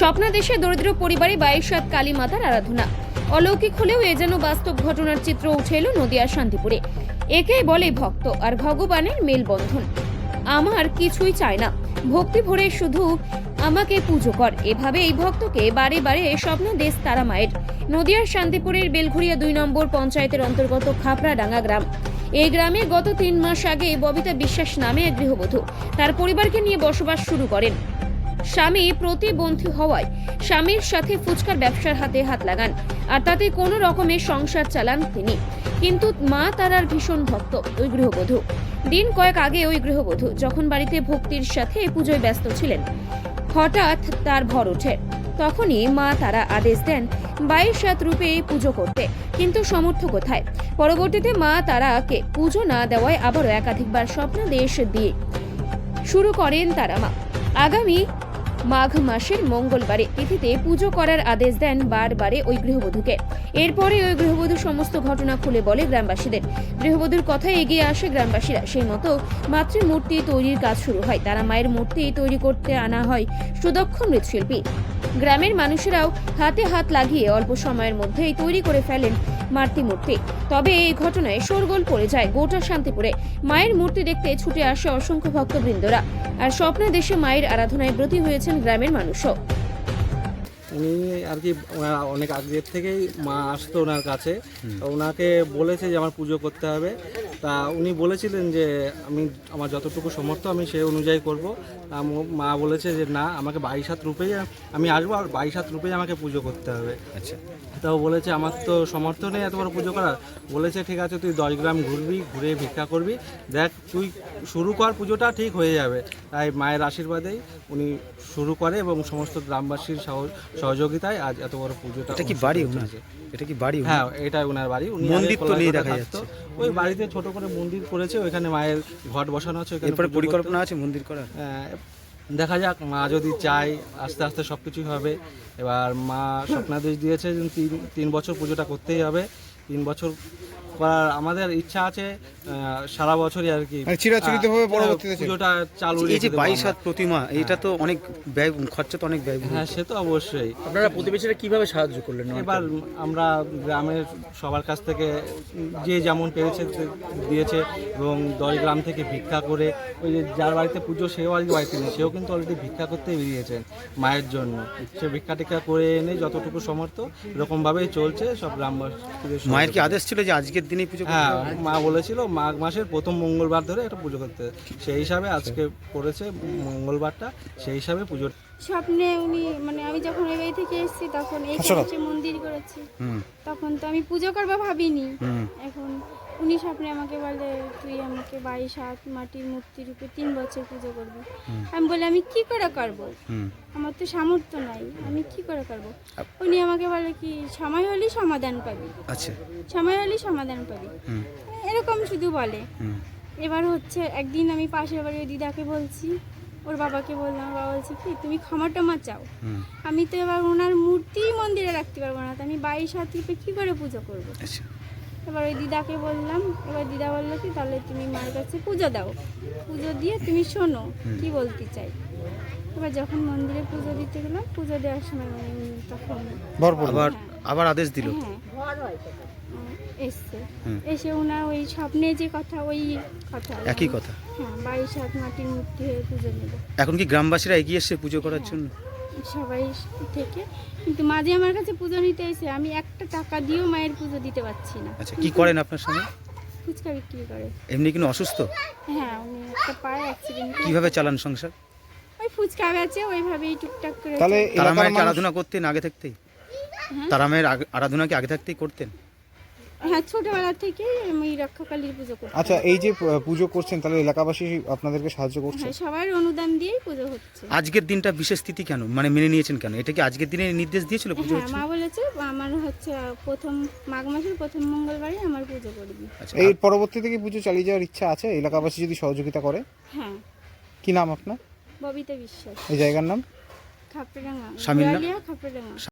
স্বপ্নাদেশে দরিদ্র পরিবারে বাইশ সাত কালী মাতার আরাধনা। অলৌকিক হলেও এ যেন বাস্তব ঘটনার চিত্র উঠে এলো নদিয়ার শান্তিপুরে। একে বলে ভক্ত আর ভগবানের মেলবন্ধন। আমার কিছুই চায় না। ভক্তি ভরে শুধু আমাকে পুজো কর। এভাবে এই ভক্তকে বারে বারে স্বপ্ন দেশ তারা মায়ের। নদিয়ার শান্তিপুরের বেলঘুরিয়া দুই নম্বর পঞ্চায়েতের অন্তর্গত খাপড়াডাঙ্গা গ্রাম। এই গ্রামে গত তিন মাস আগে ববিতা বিশ্বাস নামে এক গৃহবধূ। তার পরিবারকে নিয়ে বসবাস শুরু করেন। স্বামী প্রতিবন্ধী হওয়ায় স্বামীর সাথে ফুচকার ব্যবসার হাতে হাত লাগান, আর তাতে কোনো রকমের সংসার চালান তিনি। কিন্তু মা তারার ভীষণ ভক্ত, ওই গৃহবধূ। দিন কয়েক আগে ওই গৃহবধূ যখন বাড়িতে ভক্তির সাথে পুজোয় ব্যস্ত ছিলেন, হঠাৎ তার ভর ওঠে। তখনই মা তারা আদেশ দেন বাইশ সাত রূপে পুজো করতে, কিন্তু সমর্থ কোথায়? পরবর্তীতে মা তারাকে পুজো না দেওয়ায় আবারও একাধিকবার স্বপ্নাদেশ দিয়ে শুরু করেন তারা মা। আগামী মাঘ মাসের মঙ্গলবারে তিথিতে পুজো করার আদেশ দেন বারবারে ওই গৃহবধূকে। এরপরে ওই গৃহবধূ সমস্ত ঘটনা খুলে বলে গ্রামবাসীদের। গৃহবধূর কথায় এগিয়ে আসে গ্রামবাসীরা। সেই মতো মাতৃমূর্তি তৈরির কাজ শুরু হয়। তারা মায়ের মূর্তি তৈরি করতে আনা হয় সুদক্ষ মৃৎশিল্পী। গ্রামের মানুষেরাও হাতে হাত লাগিয়ে অল্প সময়ের মধ্যেই তৈরি করে ফেলেন মাতৃমূর্তি তবে এই ঘটনায় শোরগোল পড়ে যায় গোটা শান্তিপুরে। মায়ের মূর্তি দেখতে ছুটে আসে অসংখ্য ভক্তবৃন্দরা। আর স্বপ্নে দেশে মায়ের আরাধনায় ব্রতী হয়েছেন গ্রামের মানুষও। উনি আর কি অনেক আগের থেকেই মা আসতো ওনার কাছে। তো ওনাকে বলেছে যে আমার পুজো করতে হবে। তা উনি বলেছিলেন যে আমি আমার যতটুকু সমর্থ আমি সে অনুযায়ী করব। তা মা বলেছে যে না আমাকে বাইশ হাত রূপেই আমি আসব আর বাইশ হাত রূপেই আমাকে পুজো করতে হবে। আচ্ছা। তাও বলেছে আমার তো সমর্থ নেই এত বড় পুজো করার। বলেছে ঠিক আছে তুই দশ গ্রাম ঘুরবি ঘুরে ভিক্ষা করবি। দেখ তুই শুরু কর পুজোটা ঠিক হয়ে যাবে। তাই মায়ের আশীর্বাদেই উনি শুরু করে এবং সমস্ত গ্রামবাসীর সহ- সহযোগিতায় আজ এত বড় পুজোটা এটা কি বাড়ি এটা কি বাড়ি হ্যাঁ এটা ওনার বাড়ি। উনি মন্দির তো নেই দেখা। যাচ্ছে। ওই বাড়িতে ছোট করে মন্দির করেছে ওইখানে মায়ের ঘট বসানো আছে এরপরে পরিকল্পনা আছে মন্দির করার? আহ, দেখা যাক মা যদি চায় আস্তে আস্তে সব কিছুই হবে। এবার মা স্বপ্নাদেশ দিয়েছে তিন তিন বছর পুজোটা করতেই হবে। তিন বছর করার আমাদের ইচ্ছা আছে সারা বছরই আর কি। মানে চিরাচরিতভাবে আহ, পরবর্তীতে। পুজোটা চালু এই যে বাইশ হাত প্রতিমা এটা তো অনেক ব্যয় খরচা তো অনেক ব্যয় হ্যাঁ সে তো অবশ্যই। আপনারা প্রতিবেশীরা কীভাবে সাহায্য করলেন? এবার আমরা গ্রামের সবার কাছ থেকে যে যেমন পেরেছে সে দিয়েছে এবং দশ গ্রাম থেকে ভিক্ষা করে ওই যে যার বাড়িতে পুজো সেও আজকে বাড়িতে নেই সেও কিন্তু অলরেডি ভিক্ষা করতে বেরিয়েছেন মায়ের জন্য। সে ভিক্ষা টিক্ষা করে এনে যতটুকু সমর্থ এরকমভাবেই চলছে সব গ্রামবাসীদের মায়ের কি আদেশ ছিল যে আজকের দিনেই পুজো করতে হ্যাঁ মা বলেছিল মাঘ মাসের প্রথম মঙ্গলবার ধরে একটা পুজো করতে। সেই হিসাবে আজকে করেছে মঙ্গলবারটা সেই হিসাবে পুজো। স্বপ্নে উনি মানে আমি যখন এই বাড়ি থেকে এসেছি তখন এই মন্দির করেছি। হুম। তখন তো আমি পুজো করব ভাবিনি। এখন উনি স্বপ্নে আমাকে বলে তুই আমাকে বাইশ হাত মাটির মূর্তি রূপে তিন বছর পুজো করবি। আমি বলি আমি কি করে করব? আমার তো সামর্থ্য নাই আমি কি করে করব? উনি আমাকে বলে কি সময় হলেই সমাধান পাবি। আচ্ছা। সময় হলেই সমাধান পাবি। এরকম শুধু বলে। এবার হচ্ছে একদিন আমি পাশের বাড়ির দিদাকে বলছি ওর বাবাকে বললাম বাবা বলছি কি তুমি ক্ষমা টমা চাও। আমি তো এবার ওনার মূর্তি মন্দিরে রাখতে পারব না তো আমি বাইশ হাত রূপে কী করে পুজো করব। এবার ওই দিদাকে বললাম এবার দিদা বলল কি তাহলে তুমি মায়ের কাছে পুজো দাও। পুজো দিয়ে তুমি শোনো কি বলতে চাই? এবার যখন মন্দিরে পুজো দিতে গেলাম পুজো দেওয়ার সময় মানে তখন আবার আবার আদেশ দিল। হ্যাঁ এসছে। এসে ওনার ওই স্বপ্নে যে কথা ওই কথা। একই কথা। হ্যাঁ বাইশ হাত মাটির মূর্তি হয়ে পুজো নেব এখন কি গ্রামবাসীরা এগিয়ে এসছে পুজো করার জন্য? সবাই থেকে। কিন্তু মাঝে আমার কাছে পুজো নিতে এসে আমি একটা টাকা দিয়েও মায়ের পুজো দিতে পারছি না। আচ্ছা কি করেন আপনার সঙ্গে ফুচকা বিক্রি করে। এমনি কিন্তু অসুস্থ? হ্যাঁ উনি একটা পায়ে অ্যাক্সিডেন্ট কীভাবে চালান সংসার? ওই ফুচকা বেচে ওইভাবেই টুকটাক করে তাহলে তারা মায়ের আরাধনা করতেন আগে থাকতেই? তারা মায়ের আরাধনা কি আগে থাকতেই করতেন? হ্যাঁ ছোটবেলা থেকেই আমি রক্ষাকালীর পুজো করি আচ্ছা এই যে পুজো করছেন তাহলে এলাকাবাসী আপনাদেরকে সাহায্য করছে? হ্যাঁ সবার অনুদান দিয়েই পুজো হচ্ছে। আজকের দিনটা বিশেষ তিথি কেন? মানে মেনে নিয়েছেন কেন? এটা কি আজকের দিনে নির্দেশ দিয়েছিল পুজো হ্যাঁ হচ্ছে? মা বলেছে আমার হচ্ছে প্রথম মাঘ মাসের প্রথম মঙ্গলবারে আমার পুজো করবি আচ্ছা এই পরবর্তীতে কি পুজো চালিয়ে যাওয়ার ইচ্ছা আছে? এলাকাবাসী যদি সহযোগিতা করে? হ্যাঁ। কি নাম আপনার? ববিতা বিশ্বাস। এই জায়গার নাম? খাপড়াঙ্গা। স্বামীর নাম? খাপড়াঙ্গা।